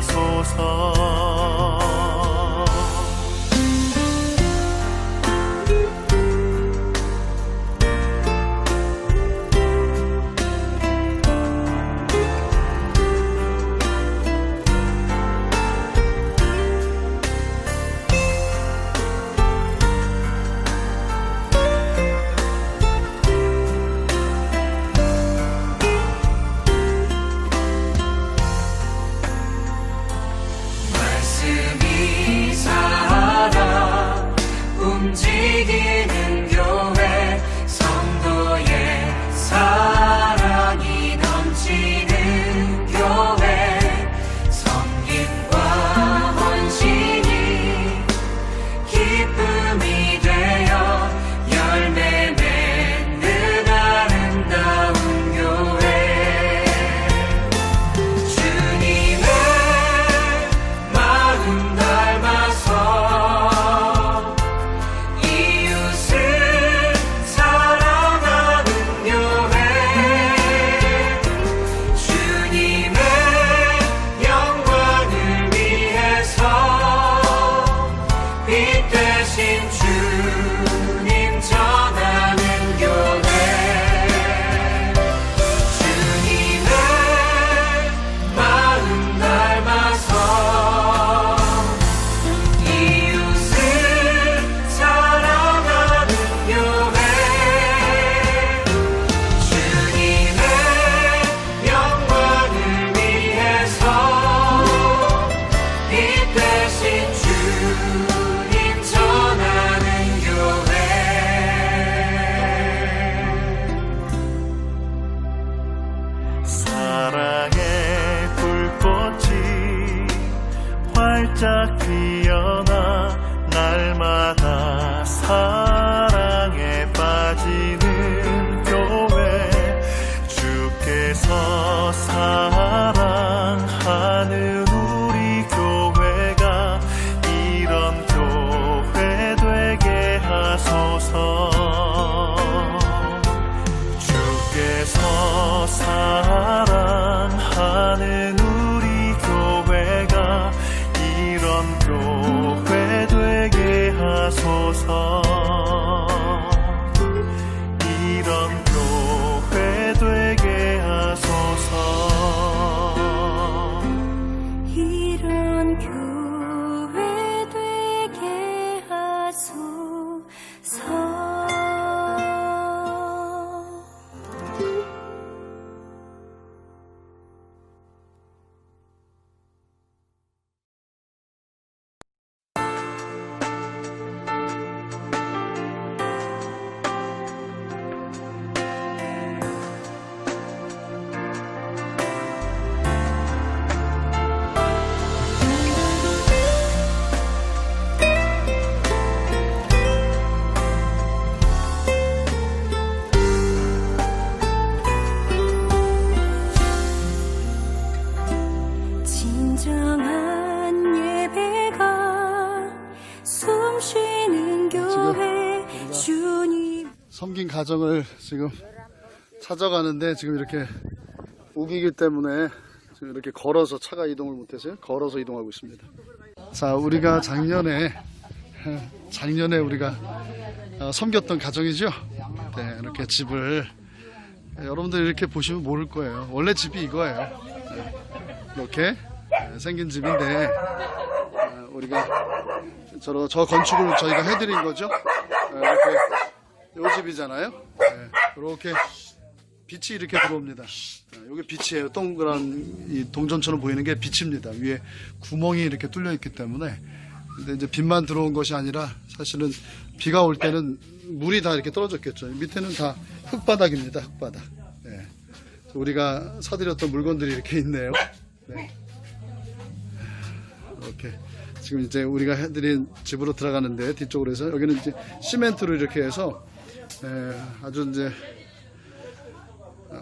하소서 가정을 지금 찾아가는데 지금 이렇게 우기기 때문에 지금 이렇게 걸어서 차가 이동을 못해서 걸어서 이동하고 있습니다. 자, 우리가 작년에 작년에 우리가 어, 섬겼던 가정이죠. 네, 이렇게 집을 네, 여러분들 이렇게 보시면 모를 거예요. 원래 집이 이거예요. 네, 이렇게 네, 생긴 집인데 어, 우리가 저, 저 건축을 저희가 해드린 거죠. 네, 이렇게 요 집이잖아요. 네, 이렇게 빛이 이렇게 들어옵니다. 이게 빛이에요. 동그란 이 동전처럼 보이는 게 빛입니다. 위에 구멍이 이렇게 뚫려 있기 때문에. 근데 이제 빛만 들어온 것이 아니라 사실은 비가 올 때는 물이 다 이렇게 떨어졌겠죠. 밑에는 다 흙바닥입니다. 흙바닥. 네. 우리가 사드렸던 물건들이 이렇게 있네요. 네. 이렇게 지금 이제 우리가 해드린 집으로 들어가는데 뒤쪽으로 해서 여기는 이제 시멘트로 이렇게 해서 에, 아주 이제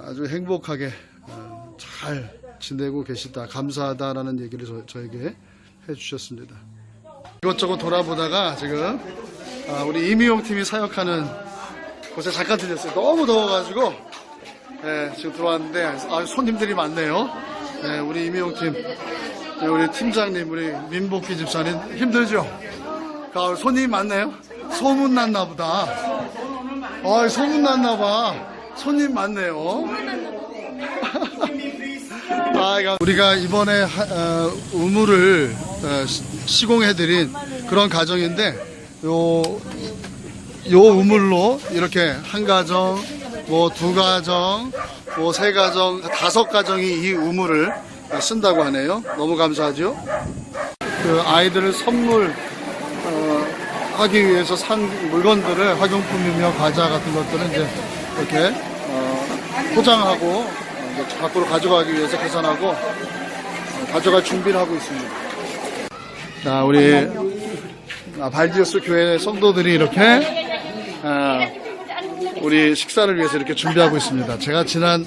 아주 행복하게 어, 잘 지내고 계시다 감사하다라는 얘기를 저, 저에게 해주셨습니다. 이것저것 돌아보다가 지금 아, 우리 이미용 팀이 사역하는 곳에 잠깐 들렸어요. 너무 더워가지고 예, 지금 들어왔는데 아, 손님들이 많네요. 예, 우리 이미용 팀, 예, 우리 팀장님, 우리 민복기 집사님 힘들죠? 아, 손님이 많네요. 소문 났나 보다. 아, 소문 났나 봐. 손님 많네요. 아, 우리가 이번에 하- 어, 우물을 어, 시- 시공해드린 그런 가정인데 요, 요 우물로 이렇게 한 가정, 뭐 두 가정, 뭐 세 가정, 다섯 가정이 이 우물을 쓴다고 하네요. 너무 감사하죠. 그 아이들을 선물 어, 하기 위해서 산 물건들을 학용품이며 과자 같은 것들은 이제 이렇게 어, 포장하고 어, 이제 밖으로 가져가기 위해서 계산하고 어, 가져갈 준비를 하고 있습니다. 자, 우리 아, 발디오스 교회 성도들이 이렇게 아, 우리 식사를 위해서 이렇게 준비하고 있습니다. 제가 지난해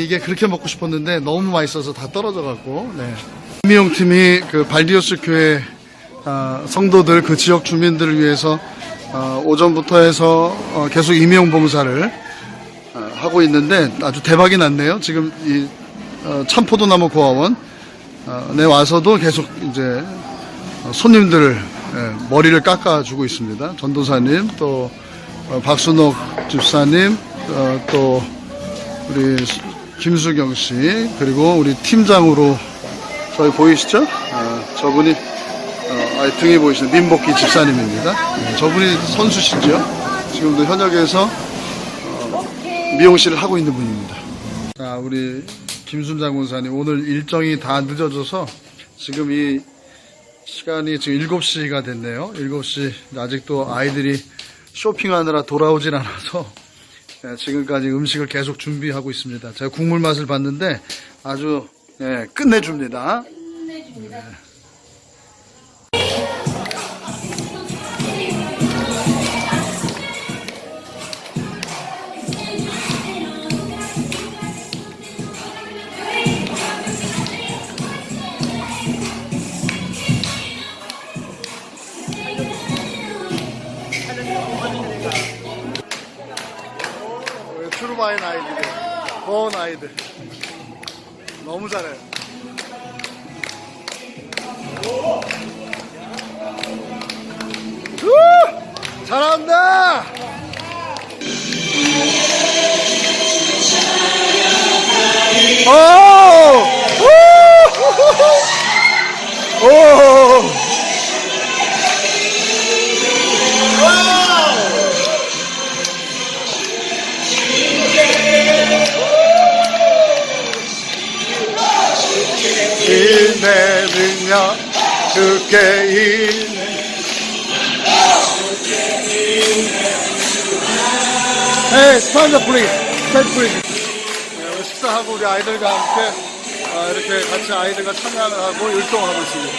이게 그렇게 먹고 싶었는데 너무 맛있어서 다 떨어져 갖고 네. 미용 팀이 그 발디오스 교회 아, 성도들 그 지역 주민들을 위해서 어, 오전부터 해서 어, 계속 임용 봉사를 어, 하고 있는데 아주 대박이 났네요. 지금 이 어, 참포도나무 고아원 어, 내 와서도 계속 이제 어, 손님들을 예, 머리를 깎아주고 있습니다. 전도사님 또 어, 박순옥 집사님 어, 또 우리 수- 김수경 씨 그리고 우리 팀장으로 저희 보이시죠? 어, 저분이 어, 아이 등에 보이시는 민복기 집사님입니다. 네, 저분이 선수시죠. 지금도 현역에서 어, 미용실을 하고 있는 분입니다. 자, 우리 김순장 군사님 오늘 일정이 다 늦어져서 지금 이 시간이 지금 7시가 됐네요. 7시 아직도 아이들이 쇼핑하느라 돌아오질 않아서 예, 지금까지 음식을 계속 준비하고 있습니다. 제가 국물 맛을 봤는데 아주 예, 끝내줍니다. 우리 트루바 인 아이들, 고운 아이들. 너무 잘해요. 우! 잘한다! 오! 우! 오! 주께 인내 Hey, stand up please. Stand please. 네, 오늘 식사하고 우리 아이들과 함께 아, 이렇게 같이 아이들과 찬양을 하고 율동하고 있습니다.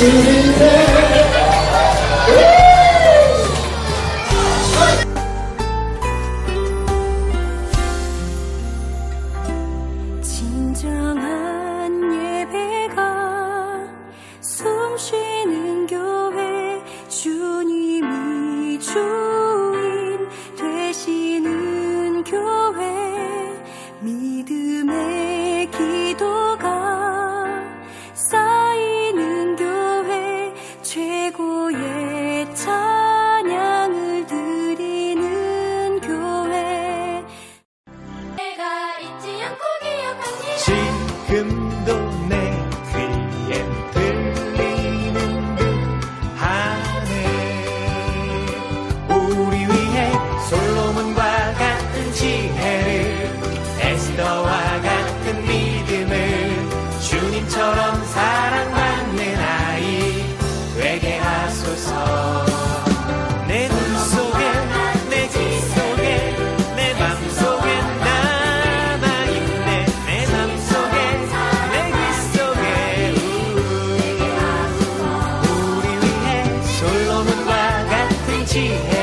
진정한 T.